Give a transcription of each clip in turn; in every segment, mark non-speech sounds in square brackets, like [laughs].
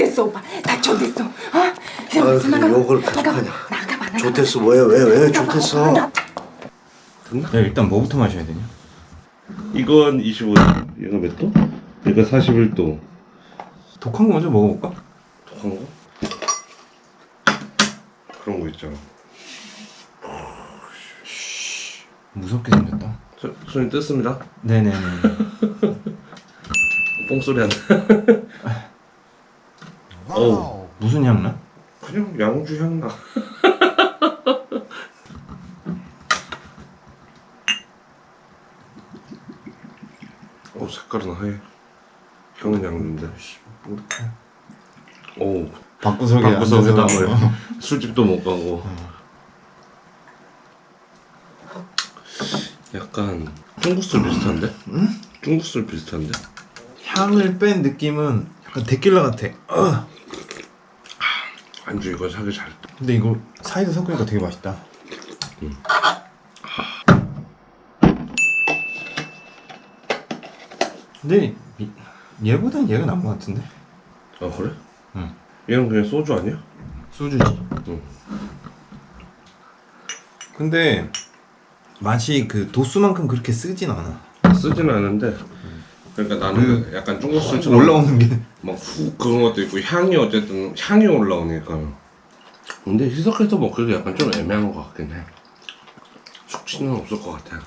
좋댔어 오빠 다 좋댔어 어? 아, 그 나가봐. 욕을 나가봐 그렇게 나가봐 나가봐 좋댔어 뭐야 왜왜 좋댔어 나- 야 일단 뭐부터 마셔야 되냐? 이건 25도. 얘가 몇 도? 얘가 41도. 독한 거 먼저 먹어볼까? 독한 거? 그런 거 있잖아. 무섭게 생겼다. 저, 손이 뜯습니다. 네네네. [laughs] 뽕소리 안 나. 어우, 무슨 향 나? 그냥 양주 향 나. [laughs] 어, 색깔은 하얘. 향은 양주인데. 오, 방구석에 방구석에다 앉아서 뭐 [laughs] 술집도 못 가고. 약간 중국술 비슷한데? 중국술 비슷한데? 향을 뺀 느낌은 약간 데킬라 같아. 어. 안주 이거 사기 잘. 근데 이거 사이다 섞으니까 되게 맛있다. 근데 이- 얘보단 얘가 나은 것 같은데? 아 그래? 응. 얘는 그냥 소주 아니야? 소주지. 응. 근데 맛이 그 도수만큼 그렇게 쓰진 않아. 쓰지는 않은데. 그러니까 나는 약간 중국 술처럼 그 올라오는 게 막훅 그런 것도 있고 향이 어쨌든 향이 올라오니까. 근데 희석해서 먹기도 약간 좀 애매한 것 같긴 해. 숙취는 없을 것 같아.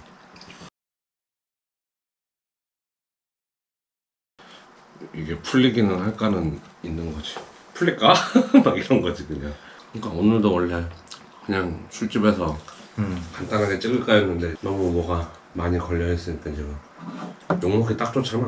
이게 풀리기는 할까는 있는 거지. 풀릴까? [laughs] 막 이런 거지 그냥. 그러니까 오늘도 원래 그냥 술집에서 음. 간단하게 찍을까 했는데 너무 뭐가 많이 걸려 있으니까 지금 욕먹기 딱 좋잖아.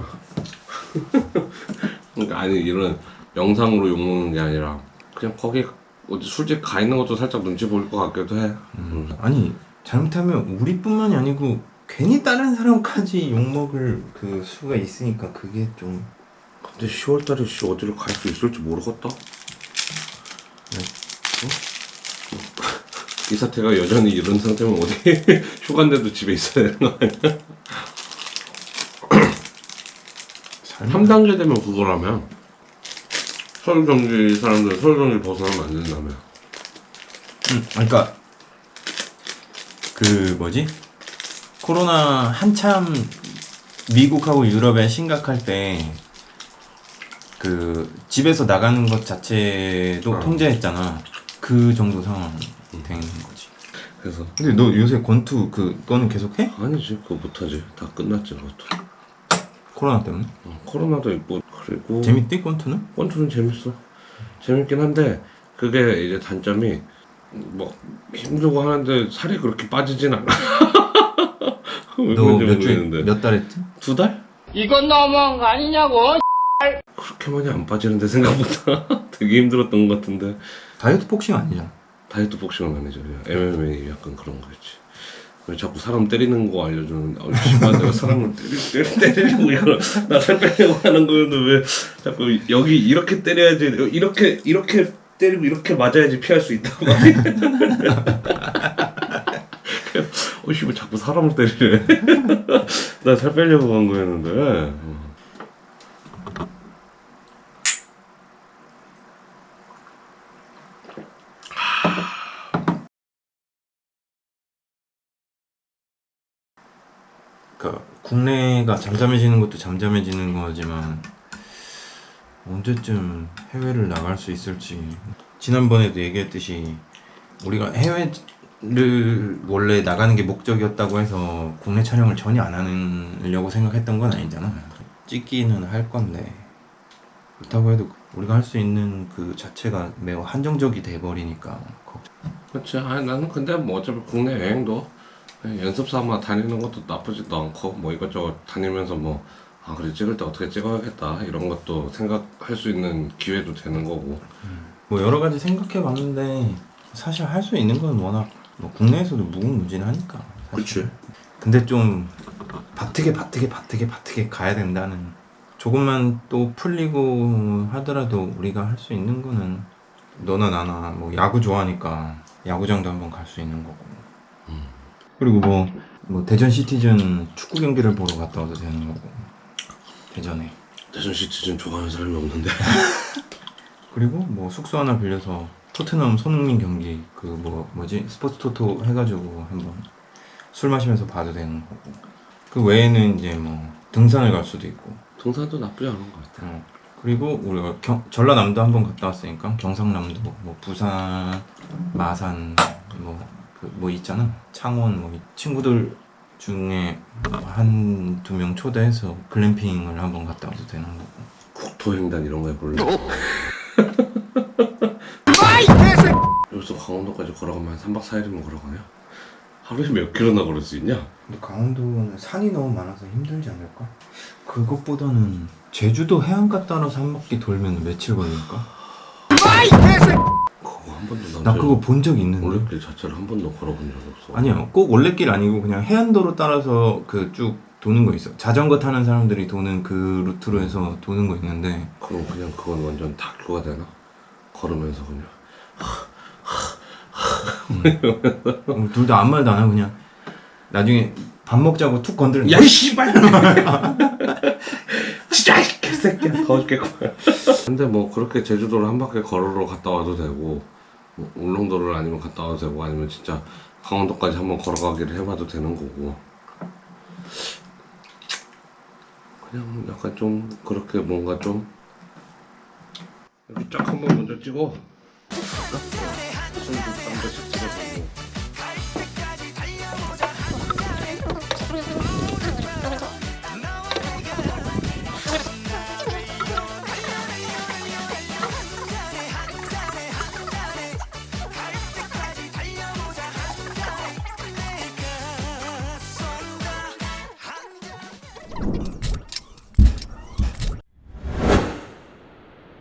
[laughs] 그러니까 아니 이런 영상으로 욕먹는 게 아니라 그냥 거기 어디 술집 가 있는 것도 살짝 눈치 보일 것 같기도 해. 음. 아니 잘못하면 우리뿐만이 아니고 괜히 다른 사람까지 욕 먹을 그 수가 있으니까 그게 좀 근데 10월달에 씨 어디를 갈 수 있을지 모르겠다. 네. 어? [laughs] 이 사태가 여전히 이런 상태면 어디 [laughs] 휴가인데도 집에 있어야 되는 거 아니야? 3단계 되면 그거라면 서울 경기 사람들 서울 경기 벗어나면 안 된다며. 음, 그러니까 그 뭐지 코로나 한참 미국하고 유럽에 심각할 때 그 집에서 나가는 것 자체도 어. 통제했잖아. 그 정도 상황 된 거지. 그래서 근데 너 요새 권투 그거는 계속 해? 아니지 그거 못하지 다 끝났지 그것도 코로나 때문에? 어, 코로나도 있고 그리고 재밌대 권투는? 권투는 재밌어 재밌긴 한데 그게 이제 단점이 뭐 힘들고 하는데 살이 그렇게 빠지진 않아 [laughs] 왜너 그런지 몇 주에 모르겠는데 몇달 했지? 두 달? 이건 너무한 거 아니냐고. 그렇게 많이 안 빠지는데 생각보다 [laughs] 되게 힘들었던 것 같은데 다이어트 복싱 아니잖아. 다이어트 복싱은 아니죠 MMA 약간 그런 거였지 왜 자꾸 사람 때리는 거 알려주는 아 씨발 내가 사람을 때리, 때리, 때리려고 이거 나살 빼려고 하는 거였는데 왜 자꾸 여기 이렇게 때려야지 이렇게 이렇게 때리고 이렇게 맞아야지 피할 수 있단 말이야 [laughs] 어 씨발 자꾸 사람을 때리래 [laughs] 나 살 빼려고 한 거였는데 그러니까 국내가 잠잠해지는 것도 잠잠해지는 거지만 언제쯤 해외를 나갈 수 있을지 지난번에도 얘기했듯이 우리가 해외를 원래 나가는 게 목적이었다고 해서 국내 촬영을 전혀 안 하려고 생각했던 건 아니잖아 찍기는 할 건데 그렇다고 해도 우리가 할 수 있는 그 자체가 매우 한정적이 돼버리니까. 그렇지. 아니 나는 근데 뭐 어차피 국내 여행도 연습 삼아 다니는 것도 나쁘지도 않고 뭐 이것저것 다니면서 뭐 아 그래 찍을 때 어떻게 찍어야겠다 이런 것도 생각할 수 있는 기회도 되는 거고. 뭐 여러 가지 생각해 봤는데 사실 할 수 있는 건 워낙 뭐 국내에서도 무궁무진하니까. 사실. 근데 좀 바트게 바트게 바트게 바트게 가야 된다는 조금만 또 풀리고 하더라도 우리가 할 수 있는 거는 너나 나나 뭐 야구 좋아하니까 야구장도 한번 갈 수 있는 거고 그리고 뭐, 뭐 대전 시티즌 축구 경기를 보러 갔다 와도 되는 거고 대전에 대전 시티즌 좋아하는 사람이 없는데. [laughs] 그리고 뭐 숙소 하나 빌려서 토트넘 손흥민 경기 그 뭐 뭐지 스포츠 토토 해가지고 한번 술 마시면서 봐도 되는 거고 그 외에는 이제 뭐 등산을 갈 수도 있고 등산도 나쁘지 않은 것 같아. 어. 그리고 우리가 경, 전라남도 한번 갔다 왔으니까 경상남도 뭐 부산 마산 뭐그 뭐 있잖아 창원 뭐 친구들 중에 한 두 명 초대해서 글램핑을 한번 갔다 와도 되는 거고 국토횡단 이런 거 해볼래? [laughs] 여기서 강원도까지 걸어가면 한 3박 4일이면 걸어가냐? 하루에 몇 킬로나 걸을 수 있냐? 근데 강원도는 산이 너무 많아서 힘들지 않을까? 그것보다는 제주도 해안가 따라서 한 바퀴 돌면 며칠 걸릴까? 한 번도 나 그거 본 적 있는데. 올레길 자체를 한 번도 걸어본 적이 없어. 아니요. 꼭 올레길 아니고 그냥 해안도로 따라서 그 쭉 도는 거 있어. 자전거 타는 사람들이 도는 그 루트로 해서 도는 거 있는데. 그럼 그냥 그건 완전 다큐가 되나? 걸으면서 그냥. 어, 둘다 아무 말도 안 하고 그냥 나중에 밥 먹자고 툭 건드는 야 씨발. [laughs] 진짜 이 개새끼야. 더 죽겠구만. 근데 뭐 그렇게 제주도를 한 바퀴 걸으러 갔다 와도 되고 뭐 울릉도를 아니면 갔다 와도 되고 아니면 진짜 강원도까지 한번 걸어가기를 해봐도 되는 거고. 그냥 약간 좀 그렇게 뭔가 좀 이렇게 쫙 한번 먼저 찍어. 술도 한 번씩 찍어보고